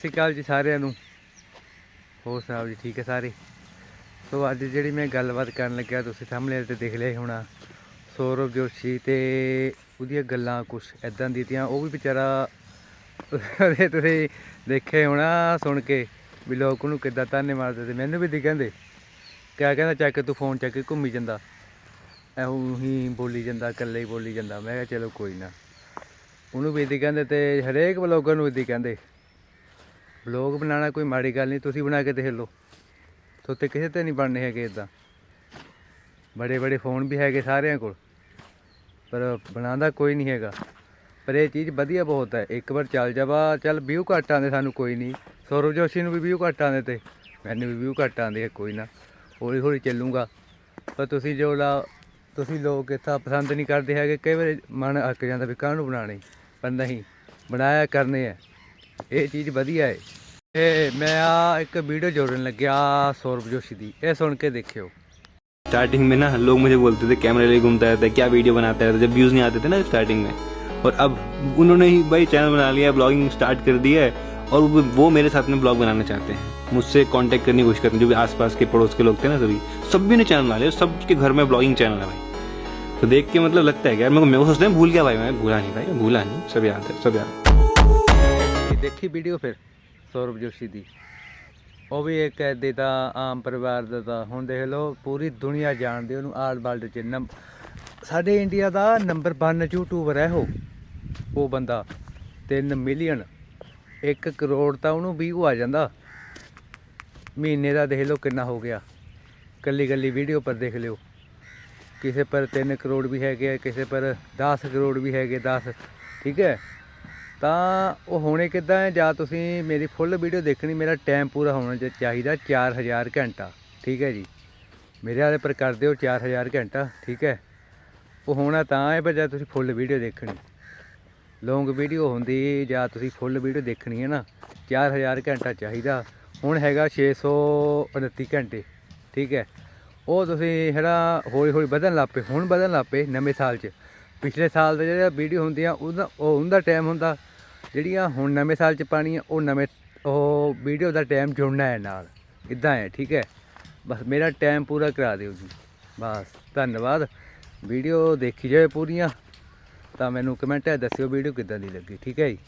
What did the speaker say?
ਸਤਿ ਸ਼੍ਰੀ ਅਕਾਲ ਜੀ ਸਾਰਿਆਂ ਨੂੰ। ਹੋਰ ਸਾਹਿਬ ਜੀ, ਠੀਕ ਹੈ ਸਾਰੇ? ਸੋ ਅੱਜ ਜਿਹੜੀ ਮੈਂ ਗੱਲਬਾਤ ਕਰਨ ਲੱਗਿਆ, ਤੁਸੀਂ ਸਾਹਮਣੇ ਤੇ ਦੇਖ ਲਿਆ ਹੋਣਾ। ਸੌਰਵ ਜੋਸ਼ੀ ਤੇ ਉਹਦੀਆਂ ਗੱਲਾਂ ਕੁਝ ਐਦਾਂ ਦੀ ਤੀਆਂ, ਉਹ ਵੀ ਵਿਚਾਰਾ ਉਹਦੇ ਤੁਸੀਂ ਦੇਖੇ ਹੋਣਾ ਸੁਣ ਕੇ ਵੀ ਲੋਕ ਉਹਨੂੰ ਕਿੱਦਾਂ ਤਾਨੇ ਮਾਰਦੇ ਤੇ ਮੈਨੂੰ ਵੀ ਦੀ ਕਹਿੰਦੇ। ਕਿਆ ਕਹਿੰਦਾ, ਚੱਕ ਕੇ ਤੂੰ ਫੋਨ ਚੱਕ ਕੇ ਘੁੰਮੀ ਜਾਂਦਾ। ਐਉਂ ਹੀ ਬੋਲੀ ਜਾਂਦਾ, ਇਕੱਲੇ ਹੀ ਬੋਲੀ ਜਾਂਦਾ। ਮੈਂ ਕਿਹਾ ਚਲੋ ਕੋਈ ਨਾ। ਉਹਨੂੰ ਵੀ ਦੀ ਕਹਿੰਦੇ ਤੇ ਹਰੇਕ ਬਲੌਗਰ ਨੂੰ ਵੀ ਕਹਿੰਦੇ। ਬਲੌਗ ਬਣਾਉਣਾ ਕੋਈ ਮਾੜੀ ਗੱਲ ਨਹੀਂ, ਤੁਸੀਂ ਬਣਾ ਕੇ ਦੇਖ ਲਓ। ਤੁਹਾਤੇ ਕਿਸੇ ਤੇ ਨਹੀਂ ਬਣਨੇ ਹੈਗੇ ਇਦਾਂ ਬੜੇ ਬੜੇ ਫੋਨ ਵੀ ਹੈਗੇ ਸਾਰਿਆਂ ਕੋਲ, ਪਰ ਬਣਾਉਂਦਾ ਕੋਈ ਨਹੀਂ ਹੈਗਾ। ਪਰ ਇਹ ਚੀਜ਼ ਵਧੀਆ ਬਹੁਤ ਹੈ, ਇੱਕ ਵਾਰ ਚੱਲ ਜਾਵਾ ਚੱਲ ਵਿਊ ਘੱਟ ਆਉਂਦੇ ਸਾਨੂੰ ਕੋਈ ਨਹੀਂ। ਸੌਰਵ ਜੋਸ਼ੀ ਨੂੰ ਵੀ ਵਿਊ ਘੱਟ ਆਉਂਦੇ ਤੇ, ਮੈਨੂੰ ਵੀ ਵਿਊ ਘੱਟ ਆਉਂਦੇ ਆ, ਕੋਈ ਨਾ। ਹੌਲੀ ਹੌਲੀ ਚੱਲੂਗਾ। ਪਰ ਤੁਸੀਂ ਜੋ ਲਾ, ਤੁਸੀਂ ਲੋਕ ਇੱਥਾ ਪਸੰਦ ਨਹੀਂ ਕਰਦੇ ਹੈਗੇ, ਕਈ ਵਾਰ ਮਨ ਅੱਕ ਜਾਂਦਾ ਵੀ ਕਾਹਨੂੰ ਬਣਾਣੇ ਪਰ ਨਹੀਂ, ਬਣਾਇਆ ਕਰਨੇ ਹੈ ਇਹ ਚੀਜ਼ ਵਧੀਆ ਹੈ ਇਹ ਮੈਂ ਆ ਇੱਕ ਵੀਡੀਓ ਜੋੜਨ ਲੱਗਿਆ ਸੌਰਵ ਜੋਸ਼ੀ ਦੀ ਇਹ ਸੁਣ ਕੇ ਦੇਖਿਓ स्टार्टिंग में ना लोग मुझे बोलते थे कैमरे लिए घूमता रहता है क्या वीडियो बनाता रहता है जब व्यूज नहीं आते थे ना स्टार्टिंग में और अब उन्होंने ही भाई चैनल बना लिया ब्लॉगिंग स्टार्ट कर दिया है और वो- वो मेरे साथ में ब्लॉग बनाना चाहते हैं मुझसे कांटेक्ट करने की कोशिश करते हैं जो भी आसपास के पड़ोस के लोग थे ना सभी सभी ने चैनल बना लिया सबके घर में ब्लॉगिंग चैनल है भाई तो देख के मतलब लगता है कि यार मेरे को मेरे को सोचते हैं भूल गया भाई मैं भूला नहीं भाई भूला नहीं सब याद है सब याद है ਇਹ ਦੇਖੀ ਵੀਡੀਓ ਫਿਰ, ਸੌਰਵ ਜੋਸ਼ੀ ਦੀ? ਉਹ ਵੀ ਇੱਕ ਐਦੇ ਦਾ ਆਮ ਪਰਿਵਾਰ ਦਾ ਤਾਂ। ਹੁਣ ਦੇਖ ਲਓ, ਪੂਰੀ ਦੁਨੀਆ ਜਾਣਦੀ, ਉਹਨੂੰ ਆਲ ਵਰਲਡ ਚ ਨੰਬ ਸਾਡੇ ਇੰਡੀਆ ਦਾ ਨੰਬਰ 1 ਯੂਟਿਊਬਰ ਹੈ ਉਹ। ਉਹ ਬੰਦਾ 3 ਮਿਲੀਅਨ 1 ਕਰੋੜ ਤਾਂ ਉਹਨੂੰ ਵੀ ਆ ਜਾਂਦਾ। ਮਹੀਨੇ ਦਾ ਦੇਖ ਲਓ ਕਿੰਨਾ ਹੋ ਗਿਆ। ਕੱਲੀ ਕੱਲੀ ਵੀਡੀਓ ਪਰ ਦੇਖ ਲਿਓ। ਕਿਸੇ ਪਰ 3 ਕਰੋੜ ਵੀ ਹੈਗੇ ਆ, ਕਿਸੇ ਪਰ 10 ਕਰੋੜ ਵੀ ਹੈਗੇ 10 ਠੀਕ ਹੈ? ਤਾਂ ਉਹ ਹੋਣੇ ਕਿੱਦਾਂ ਹੈ? ਜਾਂ ਤੁਸੀਂ ਮੇਰੀ ਫੁੱਲ ਵੀਡੀਓ ਦੇਖਣੀ, ਮੇਰਾ ਟਾਈਮ ਪੂਰਾ ਹੋਣਾ ਚਾ- ਚਾਹੀਦਾ 4000 ਘੰਟਾ, ਠੀਕ ਹੈ ਜੀ? ਮੇਰੇ ਵਾਲੇ ਪਰ ਕਰ ਦਿਓ 4000 ਘੰਟਾ, ਠੀਕ ਹੈ? ਉਹ ਹੋਣਾ ਤਾਂ ਹੈ, ਪਰ ਜਦ ਤੁਸੀਂ ਫੁੱਲ ਵੀਡੀਓ ਦੇਖਣੀ। ਲੌਂਗ ਵੀਡੀਓ ਹੁੰਦੀ, ਜਾਂ ਤੁਸੀਂ ਫੁੱਲ ਵੀਡੀਓ ਦੇਖਣੀ ਹੈ ਨਾ 4000 ਘੰਟਾ ਚਾਹੀਦਾ। ਹੁਣ ਹੈਗਾ 629 ਘੰਟੇ, ਠੀਕ ਹੈ? ਉਹ ਤੁਸੀਂ ਜਿਹੜਾ ਹੌਲੀ ਹੌਲੀ ਵਧਣ ਲੱਗ ਪਏ, ਹੁਣ ਵਧਣ ਲੱਗ ਪਏ ਨਵੇਂ ਸਾਲ 'ਚ। ਪਿਛਲੇ ਸਾਲ ਦਾ ਜਿਹੜਾ ਵੀਡੀਓ ਹੁੰਦੀਆਂ, ਉਹਦਾ ਉਹ ਉਹਦਾ ਟਾਈਮ ਹੁੰਦਾ ਜਿਹੜੀਆਂ ਹੁਣ ਨਵੇਂ ਸਾਲ 'ਚ ਪਾਣੀਆਂ ਉਹ ਨਵੇਂ, ਉਹ ਵੀਡੀਓ ਦਾ ਟਾਈਮ ਜੁੜਨਾ ਹੈ ਨਾਲ। ਇਦਾਂ ਹੈ, ਠੀਕ ਹੈ? ਬਸ ਮੇਰਾ ਟਾਈਮ ਪੂਰਾ ਕਰਾ ਦਿਓ ਜੀ। ਬਸ, ਧੰਨਵਾਦ। ਵੀਡੀਓ ਦੇਖੀ ਜਾਵੇ ਪੂਰੀਆਂ, ਤਾਂ ਮੈਨੂੰ ਕਮੈਂਟ 'ਚ ਦੱਸਿਓ ਵੀਡੀਓ ਕਿੱਦਾਂ ਦੀ ਲੱਗੀ, ਠੀਕ ਹੈ ਜੀ?